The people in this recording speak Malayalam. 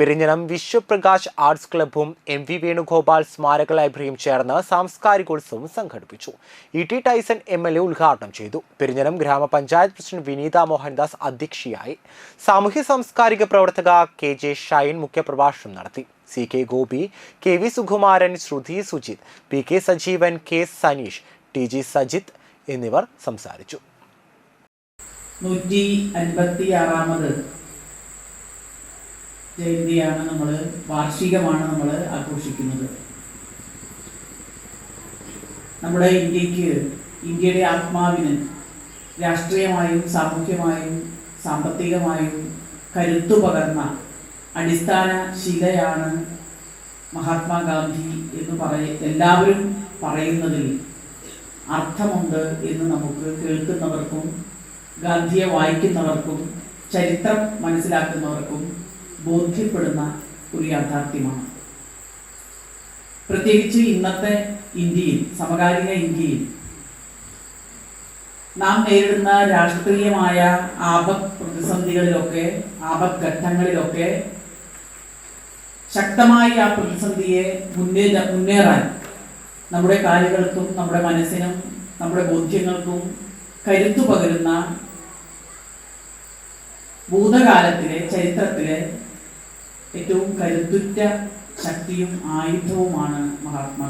പെരിഞ്ഞനം വിശ്വപ്രകാശ് ആർട്സ് ക്ലബ്ബും എം വി വേണുഗോപാൽ സ്മാരക ലൈബ്രറിയും ചേർന്ന് സാംസ്കാരികോത്സവം സംഘടിപ്പിച്ചു. E T Tyson M L A ഉദ്ഘാടനം ചെയ്തു. പെരിഞ്ഞനം ഗ്രാമപഞ്ചായത്ത് പ്രസിഡന്റ് വിനീത മോഹൻദാസ് അധ്യക്ഷയായി. സാമൂഹ്യ സാംസ്കാരിക പ്രവർത്തക കെ ജെ ഷൈൻ മുഖ്യപ്രഭാഷണം നടത്തി. C K Gopi K V Sukumaran Shruti Sujith P K Sajeevan K Saneesh T G Sajith എന്നിവർ സംസാരിച്ചു. നൂറ്റി അൻപത്തി ആറാമത് ജയന്തിയാണ് നമ്മൾ വാർഷികമാണ് നമ്മൾ ആഘോഷിക്കുന്നത്. നമ്മുടെ ഇന്ത്യയ്ക്ക് ഇന്ത്യയുടെ ആത്മാവിന് രാഷ്ട്രീയമായും സാമൂഹ്യമായും സാമ്പത്തികമായും കരുത്തു പകർന്ന അടിസ്ഥാന ശിലയാണ് മഹാത്മാഗാന്ധി എന്ന് പറയ എല്ലാവരും പറയുന്നതിൽ അർത്ഥമുണ്ട് എന്ന് നമുക്ക് കേൾക്കുന്നവർക്കും ഗാന്ധിയെ വായിക്കുന്നവർക്കും ചരിത്രം മനസ്സിലാക്കുന്നവർക്കും ബോധ്യപ്പെടുന്ന ഒരു യാഥാർത്ഥ്യമാണ്. പ്രത്യേകിച്ച് ഇന്നത്തെ ഇന്ത്യയിൽ സമകാലിക ഇന്ത്യയിൽ നാം നേരിടുന്ന രാഷ്ട്രീയമായ ആപത് പ്രതിസന്ധികളിലൊക്കെ ആപത് ഘട്ടങ്ങളിലൊക്കെ ശക്തമായി ആ പ്രതിസന്ധിയെ മുന്നേ മുന്നേറാൻ നമ്മുടെ കാലുകൾക്കും നമ്മുടെ മനസ്സിനും നമ്മുടെ ബോധ്യങ്ങൾക്കും കരുത്തു പകരുന്ന ഭൂതകാലത്തിലെ ചരിത്രത്തിലെ ഏറ്റവും കരുത്തുറ്റ ശക്തിയും ആയുധവുമാണ് മഹാത്മാ